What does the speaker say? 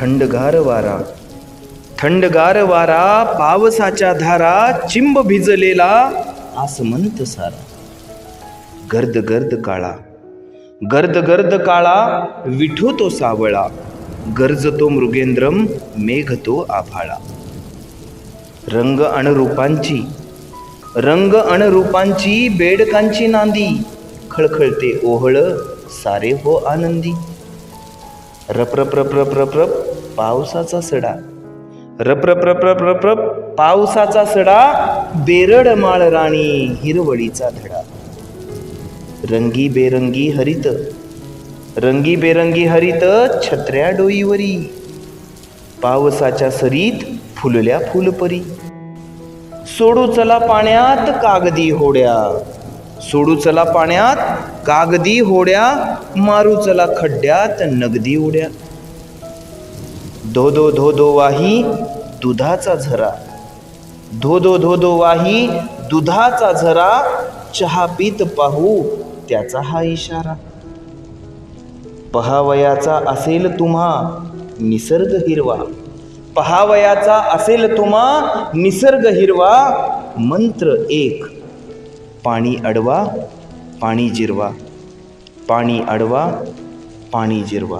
थंडगार वारा. थंडगार वारा पावसाच्या धारा चिंब भिजलेला आसमंत सारा. गर्द गर्द काळा. गर्द गर्द काळा विठो तो सावळा. गरजतो मृगेंद्रम मेघ तो आभाळा. रंग अणरूपांची. रंग अणरूपांची बेडकांची नांदी. खळखळते ओहळ सारे हो आनंदी. रप रप रप रप रप रप पावसाचा सडा रप रप रप रप रप रप पावसाचा सडा बेरड माळ राणी हिरवळीचा धडा रंगी बेरंगी हरित रंगी बेरंगी हरित छत्र्या डोईवरी पावसाच्या सरीत फुलल्या फुलपरी सोडू चला पाण्यात कागदी होड्या सोडू चला पाण्यात कागदी होड्या मारू चला खड्ड्यात नगदी उड्या. धो धो धो धो वाही दुधाचा झरा. धो धो धो धो वाही दुधाचा झरा चहा पीत पाहू त्याचा हा इशारा. पहावयाचा असेल तुम्हा निसर्ग हिरवा. पहावयाचा असेल तुम्हा निसर्ग हिरवा मंत्र एक. पाणी अडवा पाणी जिरवा. पाणी अडवा पाणी जिरवा.